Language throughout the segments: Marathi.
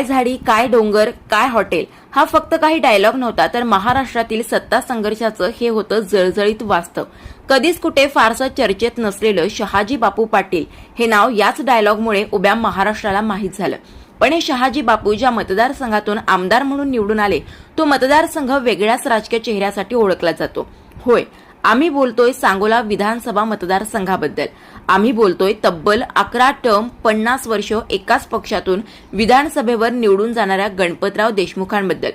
काय झाडी काय डोंगर काय हॉटेल हा फक्त काही डायलॉग नव्हता तर महाराष्ट्रातील सत्ता संघर्षाचं हे होतं जळजळीत वास्तव. कधीच कुठे फारसं चर्चेत नसलेलं शहाजी बापू पाटील हे नाव याच डायलॉगमुळे उभ्या महाराष्ट्राला माहीत झालं. पण हे शहाजी बापू ज्या मतदारसंघातून आमदार म्हणून निवडून आले तो मतदारसंघ वेगळ्याच राजकीय चेहऱ्यासाठी ओळखला जातो. होय आम्ही बोलतोय सांगोला विधानसभा मतदारसंघाबद्दल. आम्ही बोलतोय तब्बल अकरा टर्म पन्नास वर्ष एकाच पक्षातून विधानसभेवर निवडून जाणाऱ्या गणपतराव देशमुखांबद्दल.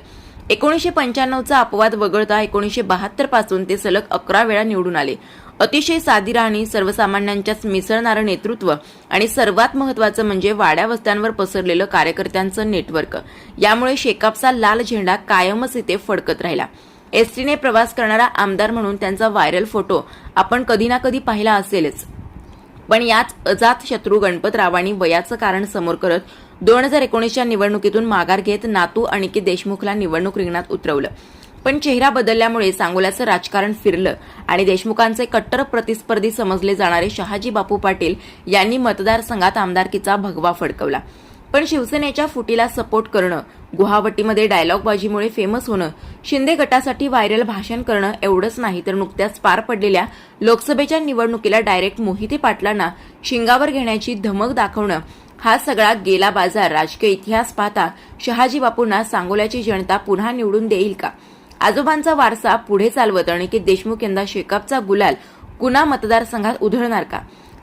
एकोणीशे पंच्याण्णवचा अपवाद वगळता एकोणीशे बहात्तरपासून ते सलग अकरा वेळा निवडून आले. अतिशय साधी राहणी सर्वसामान्यांच्याच मिसळणारं नेतृत्व आणि सर्वात महत्वाचं म्हणजे वाड्या वस्त्यांवर पसरलेलं कार्यकर्त्यांचं नेटवर्क. यामुळे शेकापचा लाल झेंडा कायमच इथे फडकत राहिला. एसटीने प्रवास करणारा आमदार म्हणून त्यांचा व्हायरल फोटो आपण कधी ना कधी पाहिला असेलच. पण याच अजात शत्रू गणपतरावांनी वयाचं कारण समोर करत दोन हजार एकोणीसच्या निवडणुकीतून माघार घेत नातू अनिकेत देशमुखला निवडणूक रिंगणात उतरवलं. पण चेहरा बदलल्यामुळे सांगोल्याचं राजकारण फिरलं आणि देशमुखांचे कट्टर प्रतिस्पर्धी समजले जाणारे शहाजी बापू पाटील यांनी मतदारसंघात आमदारकीचा भगवा फडकवला. पण शिवसेनेच्या फुटीला सपोर्ट करणं गुवाहाटीमध्ये डायलॉगबाजीमुळे फेमस होणं शिंदे गटासाठी व्हायरल भाषण करणं एवढंच नाही तर नुकत्याच पार पडलेल्या लोकसभेच्या निवडणुकीला डायरेक्ट मोहिते पाटलांना शिंगावर घेण्याची धमक दाखवणं हा सगळा गेला बाजार. राजकीय इतिहास पाहता शहाजी बापूंना सांगोल्याची जनता पुन्हा निवडून देईल का? आजोबांचा वारसा पुढे चालवत अनिकेत देशमुख यंदा शेकापचा गुलाल कुणा मतदारसंघात उधळणार का?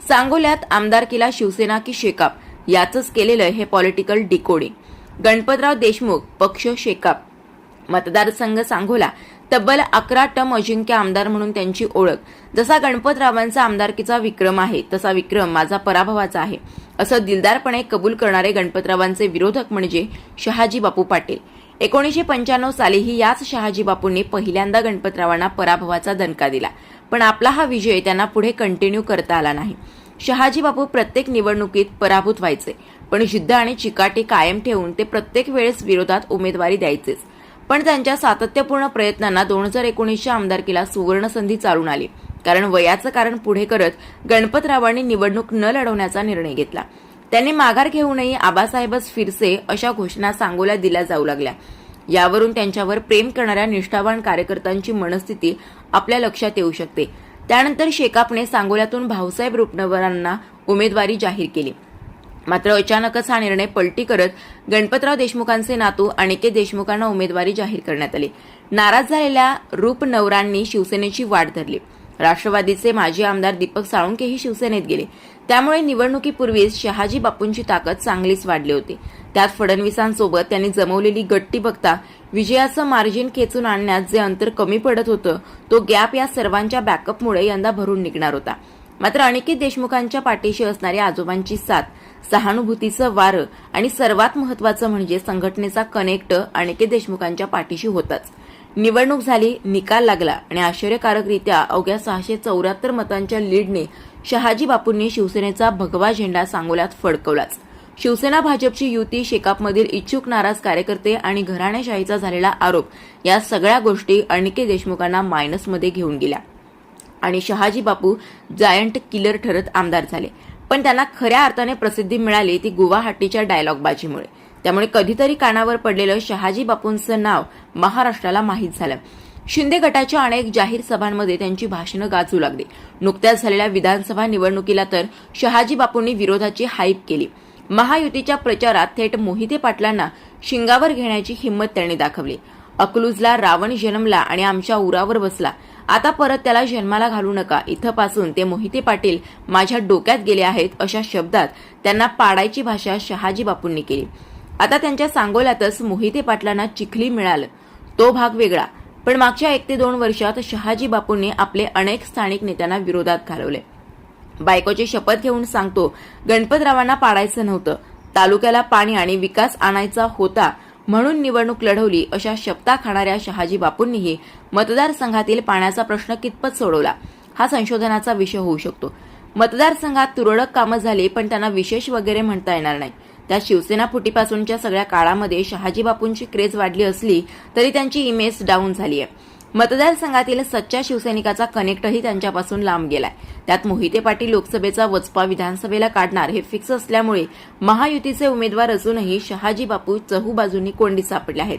सांगोल्यात आमदारकीला शिवसेना की शेकाप? याचंच केलेलं हे पॉलिटिकल डिकोडिंग गणपतराव देशमुख पक्ष शेकाप. मतदारसंघ सांगोला तब्बल अकरा टम अजिंक्य आमदार म्हणून त्यांची ओळख. जसा गणपतरावांचा आमदारकीचा विक्रम आहे तसा विक्रम माझा पराभवाचा आहे असं दिलदारपणे कबूल करणारे गणपतरावांचे विरोधक म्हणजे शहाजी बापू पाटील. एकोणीसशे पंच्याण्णव सालीही याच शहाजी बापूंनी पहिल्यांदा गणपतरावांना पराभवाचा दणका दिला पण आपला हा विजय त्यांना पुढे कंटिन्यू करता आला नाही. शहाजीबापू प्रत्येक निवडणुकीत पराभूत व्हायचे. पण जिद्द आणि चिकाटी कायम ठेवून ते प्रत्येक वेळेस विरोधात उमेदवारी द्यायचेच. पण त्यांच्या सातत्यपूर्ण प्रयत्नांना दोन हजार एकोणीसच्या आमदारकीला सुवर्णसंधी चालून आली. कारण वयाचं कारण पुढे करत गणपतरावांनी निवडणूक न लढवण्याचा निर्णय घेतला. त्यांनी माघार घेऊनही आबासाहेबच फिरसे अशा घोषणा सांगोल्या दिल्या जाऊ लागल्या. यावरून त्यांच्यावर प्रेम करणाऱ्या निष्ठावान कार्यकर्त्यांची मनस्थिती आपल्या लक्षात येऊ शकते. त्यानंतर शेकापने सांगोल्यातून भाऊसाहेब रुपनवरांना उमेदवारी जाहीर केली. मात्र अचानकच हा निर्णय पलटी करत गणपतराव देशमुखांचे नातू अनिकेत देशमुखांना उमेदवारी जाहीर करण्यात आली. नाराज झालेल्या रूपनवरांनी शिवसेनेची वाट धरली. राष्ट्रवादीचे माजी आमदार दीपक साळुंकेही शिवसेनेत गेले. त्यामुळे निवडणुकीपूर्वीच शहाजी बापूंची ताकद चांगलीच वाढली होती. त्यात फडणवीसांसोबत त्यांनी जमवलेली गट्टी बघता विजयाचं मार्जिन खेचून आणण्यात जे अंतर कमी पडत होतं तो गॅप या सर्वांच्या बॅकअपमुळे यंदा भरून निघणार होता. मात्र अनिकेत देशमुखांच्या पाठीशी असणाऱ्या आजोबांची साथ सहानुभूतीचं वारं आणि सर्वात महत्वाचं म्हणजे संघटनेचा कनेक्ट अनिकेत देशमुखांच्या पाठीशी होताच. निवडणूक झाली निकाल लागला आणि आश्चर्यकारकरित्या अवघ्या सहाशे चौऱ्याहत्तर मतांच्या लीडने शहाजी बापूंनी शिवसेनेचा भगवा झेंडा सांगोल्यात फडकवलाच. शिवसेना भाजपची युती शेकापमधील इच्छुक नाराज कार्यकर्ते आणि घराणेशाहीचा झालेला आरोप या सगळ्या गोष्टी अनिकेत देशमुखांना मायनसमध्ये घेऊन गेल्या. आणि शहाजी बापू जायंट किलर ठरत आमदार झाले. पण त्यांना खऱ्या अर्थाने प्रसिद्धी मिळाली ती गुवाहाटीच्या डायलॉगबाजीमुळे त्यामुळे कधीतरी कानावर पडलेलं शहाजी बापूंचं नाव महाराष्ट्राला माहीत झालं. शिंदे गटाच्या अनेक जाहीर सभांमध्ये त्यांची भाषणं गाजू लागली. नुकत्याच झालेल्या विधानसभा निवडणुकीला तर शहाजी बापूंनी विरोधाची हाईप केली. महायुतीच्या प्रचारात थेट मोहिते पाटलांना शिंगावर घेण्याची हिंमत त्यांनी दाखवली. अकलूजला रावण जन्मला आणि आमच्या उरावर बसला. आता परत त्याला जन्माला घालू नका. इथंपासून ते मोहिते पाटील माझ्या डोक्यात गेले आहेत अशा शब्दात त्यांना पाडायची भाषा शहाजी बापूंनी केली. आता त्यांच्या सांगोल्यातच मोहिते पाटलांना चिखली मिळालं. तो भाग वेगळा. पण मागच्या एक ते दोन वर्षात शहाजी बापूंनी आपले अनेक स्थानिक नेत्यांना विरोधात घालवले. बायकोची शपथ घेऊन सांगतो गणपतरावांना पाडायचं नव्हतं. तालुक्याला पाणी आणि विकास आणायचा होता म्हणून निवडणूक लढवली अशा शपथा खाणाऱ्या शहाजी बापूंनीही मतदारसंघातील पाण्याचा प्रश्न कितपत सोडवला हा संशोधनाचा विषय होऊ शकतो. मतदारसंघात तुरळक कामं झाली पण त्यांना विशेष वगैरे म्हणता येणार नाही. त्या शिवसेना फुटीपासूनच्या सगळ्या काळामध्ये शहाजी बापूंची क्रेज वाढली असली तरी त्यांची इमेज डाऊन झाली आहे मतदारसंघातील सच्च्या शिवसैनिकाचा कनेक्टही त्यांच्यापासून लांब गेलाय. त्यात मोहिते पाटील लोकसभेचा वचपा विधानसभेला काढणार हे फिक्स असल्यामुळे महायुतीचे उमेदवार असूनही शहाजी बापू कोंडी बाजूंनी सापडले आहेत.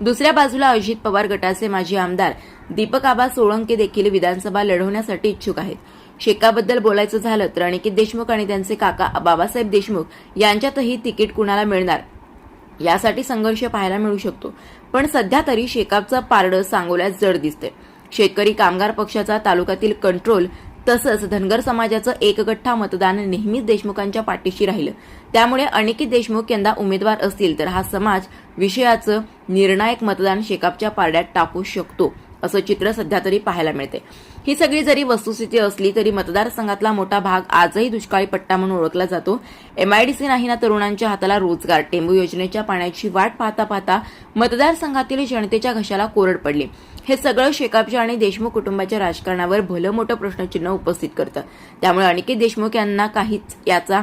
दुसऱ्या बाजूला अजित पवार गटाचे माजी आमदार दीपक आबा सोळंके देखील विधानसभा लढवण्यासाठी इच्छुक आहेत. शेकाबद्दल बोलायचं झालं तर अनिकेत देशमुख आणि त्यांचे काका बाबासाहेब देशमुख यांच्यातही तिकीट कुणाला मिळणार यासाठी संघर्ष पाहायला मिळू शकतो. पण सध्या तरी शेकापचं पारडं सांगोल्यात जड दिसते शेतकरी कामगार पक्षाचा तालुक्यातील कंट्रोल तसंच धनगर समाजाचं एकगठ्ठा मतदान नेहमीच देशमुखांच्या पाठीशी राहिलं. त्यामुळे अनिकेत देशमुख यंदा उमेदवार असतील तर हा समाज विषयाचं निर्णायक मतदान शेकापच्या पारड्यात टाकू शकतो असं चित्र सध्या तरी पाहायला मिळते ही सगळी जरी वस्तुस्थिती असली तरी मतदारसंघातला मोठा भाग आजही दुष्काळी पट्टा म्हणून ओळखला जातो. एमआयडीसी नाही ना तरुणांच्या हाताला रोजगार टेंबू योजनेच्या पाण्याची वाट पाहता पाहता मतदारसंघातील जनतेच्या घशाला कोरड पडली. हे सगळं शेकापच्या आणि देशमुख कुटुंबाच्या राजकारणावर भलं मोठं प्रश्नचिन्ह उपस्थित करतं. त्यामुळे अनिकेत देशमुख यांना काहीच याचा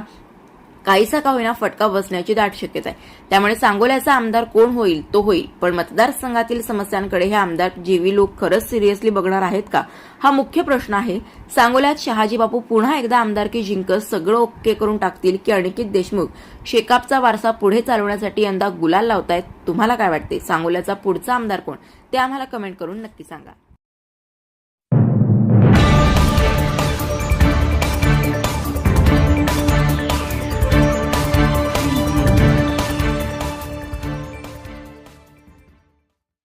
काहीसा का होईना फटका बसण्याची दाट शक्यता आहे. त्यामुळे सांगोल्याचा आमदार कोण होईल तो होईल. पण मतदारसंघातील समस्यांकडे हे आमदार जीवी लोक खरंच सिरियसली बघणार आहेत का? हा मुख्य प्रश्न आहे. सांगोल्यात शहाजी बापू पुन्हा एकदा आमदारकी जिंकत सगळं ओके करून टाकतील की अनिकेत देशमुख? शेकापचा वारसा पुढे चालवण्यासाठी यंदा गुलाल लावतायत तुम्हाला काय वाटते? सांगोल्याचा पुढचा आमदार कोण? ते आम्हाला कमेंट करून नक्की सांगा.